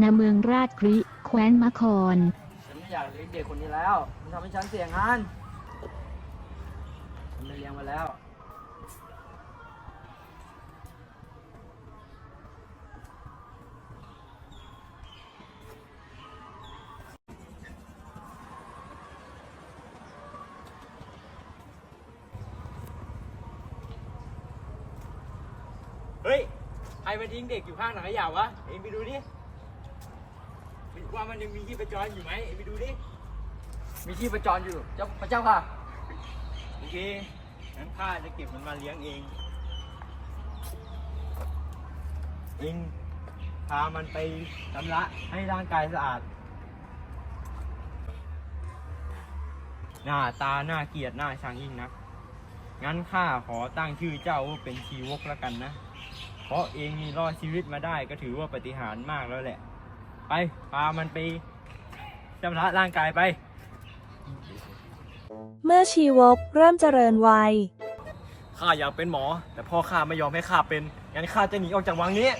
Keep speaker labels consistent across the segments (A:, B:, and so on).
A: ณเมืองราชกริแคว้นมคร
B: ฉันไม่อยากเลี้ยงเด็กคนนี้แล้ว มันทำให้ฉันเสียงาน ฉันไม่เลี้ยงมาแล้ว
C: เฮ้ย ใครมาทิ้งเด็กอยู่ข้างหนังขยะวะ เองไปดูดิ ว่ามันยังมีที่ประจรอยู่ไหมเอ็งไปดูดิ
B: มีที่ประจรอยู่เจ้าพระเจ้าค่ะ
C: โอเคงั้นข้าจะเก็บมันมาเลี้ยงเอง เองพามันไปชำระให้ร่างกายสะอาด หน้าตาหน้าเกลียดหน้าชังยิ่งนักงั้นข้าขอตั้งชื่อเจ้าว่าเป็นชีวกแล้วกันนะ เพราะเองมีรอดชีวิตมาได้ก็ถือว่าปาฏิหารย์มากแล้วแหละ ไปพามันไปชำระร่างกายไป
D: เมื่อชีวกเริ่มเจริญวัย
C: ข้าอยากเป็นหมอ แต่พ่อข้าไม่ยอมให้ข้าเป็น งั้นข้าจะหนีออกจากวังนี้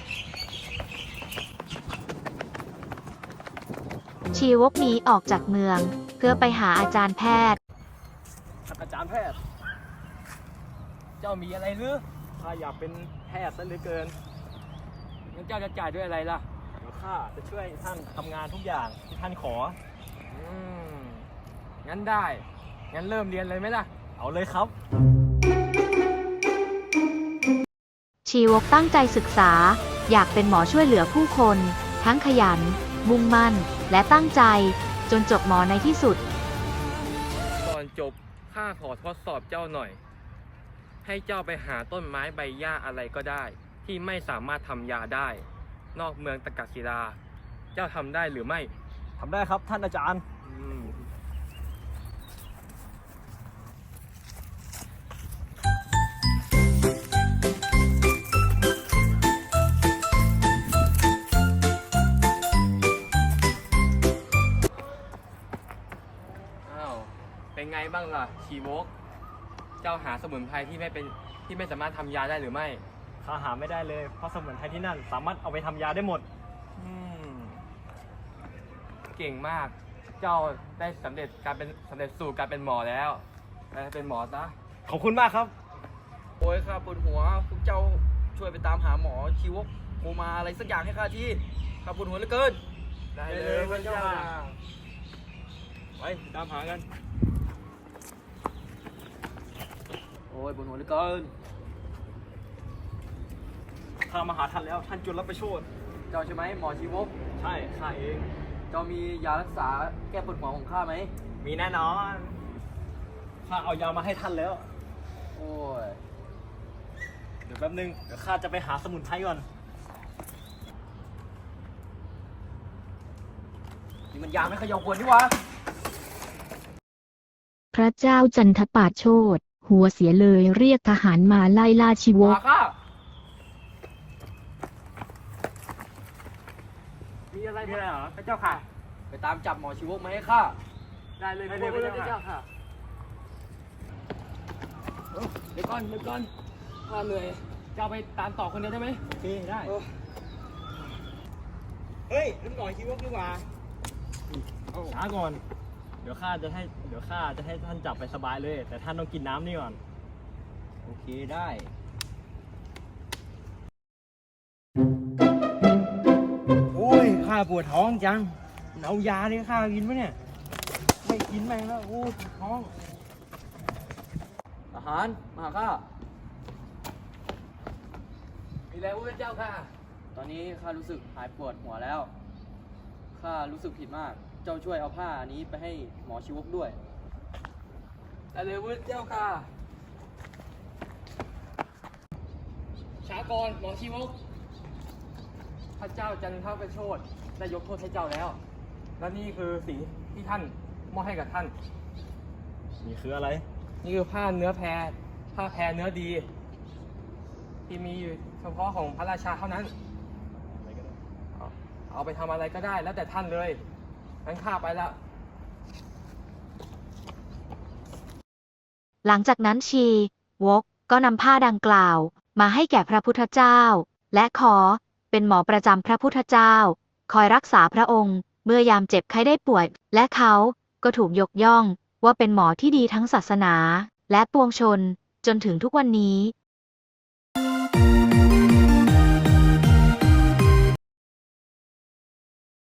A: ชีวกหนีออกจากเมือง เพื่อไปหาอาจารย์แพทย์
C: ท่านอาจารย์แพทย์ เจ้ามีอะไรหรือข้าอยากเป็นแพทย์ซะเหลือเกินงั้นเจ้าจะจ่ายด้วยอะไรล่ะเดี๋ยว ข้าจะช่วยท่านทำงานทุกอย่างที่ท่านขอ
B: อืมงั้นได้ งั้นเริ่มเรียนเลยไหมล่ะ
C: เอาเลยครับ
A: ชีวกตั้งใจศึกษา อยากเป็นหมอช่วยเหลือผู้คน ทั้งขยัน มุ่งมั่น และตั้งใจ จนจบหมอในที่สุด
E: ก่อนจบข้าขอทดสอบเจ้าหน่อย ให้เจ้าไปหาต้นไม้ใบหญ้าอะไรก็ได้ ที่ไม่สามารถทำยาได้ นอกเมืองตะกัศิลา เจ้าทำได้หรือไม่
C: ทำได้ครับท่านอาจารย์
E: อืมอ้าวเป็นไงบ้างล่ะชีวก เจ้าหาสมุนไพรที่ไม่เป็นที่ไม่สามารถทำยาได้หรือไม่
C: ข้าหาไม่ได้เลยเพราะสมุนไพรที่นั่น สามารถเอาไปทำยาได้หมด
E: อืมเก่งมาก เจ้าได้สำเร็จการเป็นสำเร็จสู่การเป็นหมอแล้วไปเป็นหมอซะ
C: ขอบคุณมากครับ
B: โอ้ยข้าปวดหัวพวกเจ้าช่วยไปตามหาหมอชีวกโมมาอะไรสักอย่างให้ข้าทีข้าปวดหัวเหลือเกิน
E: ได้เลยพระเจ้า
C: ไปตามหากัน
B: โอ้ยปวดหัวเหลือเกิน
C: ข้ามาหาท่านแล้วท่านจุลประโชด
B: เจ้าใช่ไหมหมอชีวก
C: ใช่ข้าเอง
B: เจ้ามียารักษาแก้ปวดหัวของข้าไหม
C: มีแน่นอนข้าเอายามาให้ท่านแล้ว
B: โอ้ย
C: เดี๋ยวแป๊บนึงเดี๋ยวข้าจะไปหาสมุนไพรก่อน
B: นี่มันยาไม่ขยอควรนี่หวะ
A: พระเจ้าจันทปาโชดหัวเสียเลยเรียกทหารมาไล่ล่าชีวก
B: มาข้า
C: มีอะ ไรมีอะไรเหรอพระเจ้าค่ะ
B: ไปตามจับหมอชีวกมาให้ข้า
C: ได้เลย
B: ได้
C: ได้
B: เล
C: เลยยพระ
B: พระ
C: เจ้า
B: เจ้า
C: ค่ะ
B: ค่ะเอ้าเดี๋ยวก่อนเดี๋ยวก่อนข้าเหนื่อยเจ้าไปตามต่อคนเดียวได้ไหม
C: โอเคได้
B: เออ
C: เฮ้ยนั่นหน่อยชีวกดีกว่าช้าก่อน เดี๋ยวข้าจะให้ เดี๋ยวข้าจะให้ท่านจับไปสบายเลย แต่ท่านต้องกินน้ำนี่ก่อน
B: โอเคได้
C: ปวดท้องจังเอายาดิข้ากินปะเนี่ย ไม่กินแม่งแล้วโอ้ยปวดท้อง
B: ทหารมาหาข้า มีอะไรพระเจ้าค่ะ ตอนนี้ข้ารู้สึกหายปวดหัวแล้ว ข้ารู้สึกผิดมาก เจ้าช่วยเอาผ้าอันนี้ไปให้หมอชีวกด้วยได้เลยพระเจ้าค่ะ ช้าก่อนหมอชีวก
E: พระเจ้าจันทประโชด ได้ยกโทษให้เจ้าแล้ว และนี่คือสิ่งที่ท่านมอบให้กับท่าน
C: นี่คืออะไร
E: นี่คือผ้าเนื้อแพรผ้าแพรเนื้อดี ที่มีอยู่เฉพาะของพระราชาเท่านั้นเอาเอาไปทำอะไรก็ได้แล้วแต่ท่านเลยงั้นข้าไปละ
A: หลังจากนั้นชี วก ก็นำผ้าดังกล่าว มาให้แก่พระพุทธเจ้า และขอเป็นหมอประจำพระพุทธเจ้า คอยรักษาพระองค์ เมื่อยามเจ็บไข้ได้ป่วย และเขาก็ถูกยกย่องว่าเป็นหมอที่ดีทั้งศาสนา และปวงชน จนถึงทุกวันนี้